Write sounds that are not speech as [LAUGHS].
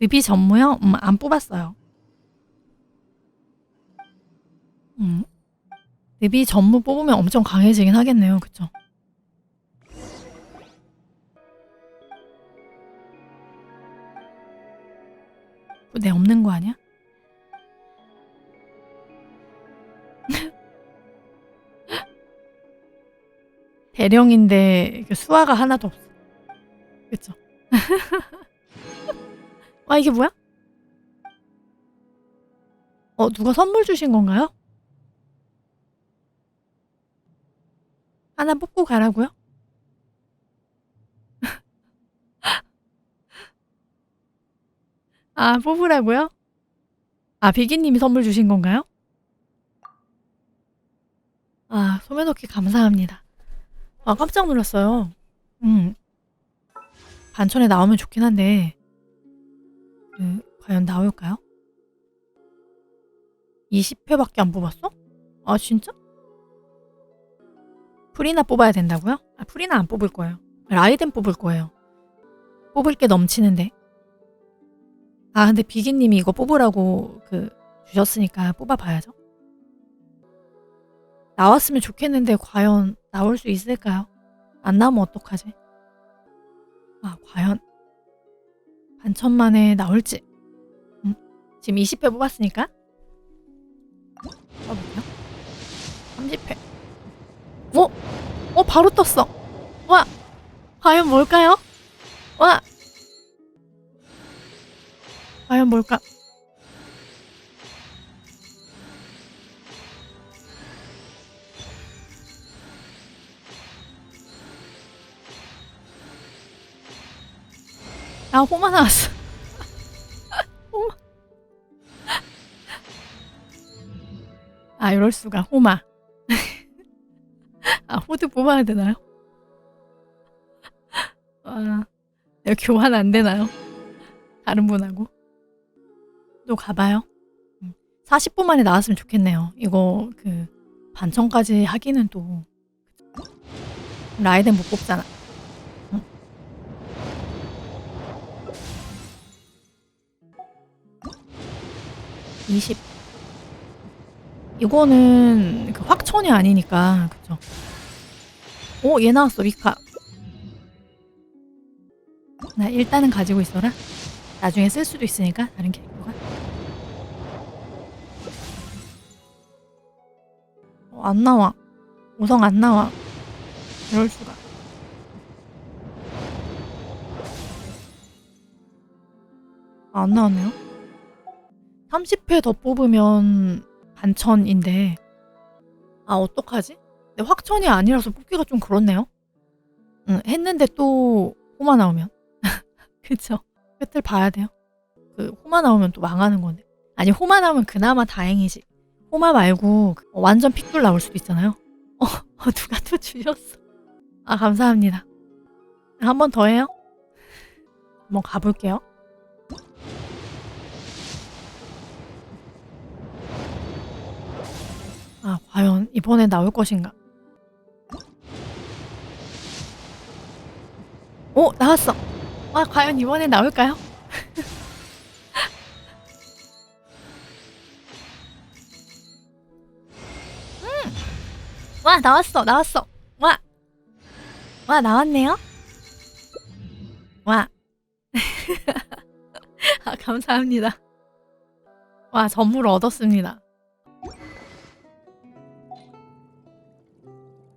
늪이 전무요? 음, 안 뽑았어요. 음. 늪이 전무 뽑으면 엄청 강해지긴 하겠네요. 그쵸? 내 없는 거 아니야? [LAUGHS] 대령인데 그 수화가 하나도 없어. 그쵸? [LAUGHS] 아 이게 뭐야? 어 누가 선물 주신 건가요? 하나 뽑고 가라고요? [LAUGHS] 아 뽑으라고요? 아 비기님이 선물 주신 건가요? 아 소매넣기 감사합니다. 아 깜짝 놀랐어요. 음 반천에 나오면 좋긴 한데 그, 과연 나올까요? 20회밖에 안 뽑았어? 아 진짜? 프리나 뽑아야 된다고요? 아 프리나 안 뽑을 거예요. 라이덴 뽑을 거예요. 뽑을 게 넘치는데. 아 근데 비기님이 이거 뽑으라고 그 주셨으니까 뽑아봐야죠. 나왔으면 좋겠는데 과연 나올 수 있을까요? 안 나오면 어떡하지? 아 과연 반천만에 나올지. 음? 지금 20회 뽑았으니까. 써볼게요. 30회. 어? 어 바로 떴어. 와 과연 뭘까요? 와 과연 뭘까? 아 호마 나왔어. 호마. 아 이럴 수가 호마. [LAUGHS] 아 호드 뽑아야 되나요? 아 여기 교환 안 되나요? 다른 분하고 또 가봐요. 40분 만에 나왔으면 좋겠네요. 이거 그 반천까지 하기는 또 라이덴 못 뽑잖아. (20) 이거는 그 확천이 아니니까 그쵸? 오 얘 나왔어 미카. 나 일단은 가지고 있어라. 나중에 쓸 수도 있으니까 다른 캐릭터가. 어, 안 나와. 오성 안 나와. 이럴 수가. 아, 안 나왔네요 30회 더 뽑으면 반천인데. 아 어떡하지? 근데 확천이 아니라서 뽑기가 좀 그렇네요. 응, 했는데 또 호마 나오면. [LAUGHS] 그쵸? 끝을 봐야 돼요. 그 호마 나오면 또 망하는 건데. 아니 호마 나오면 그나마 다행이지. 호마 말고 그 완전 픽돌 나올 수도 있잖아요. [LAUGHS] 어, 어 누가 또 주셨어? 아 감사합니다. 한 번 더 해요? 한번 가볼게요 아, 과연 이번에 나올 것인가? 오, 나왔어. 아, 과연 이번에 나올까요? [LAUGHS] 음! 와, 나왔어, 나왔어. 와, 와, 나왔네요. 와. [LAUGHS] 아, 감사합니다. 와, 선물 얻었습니다.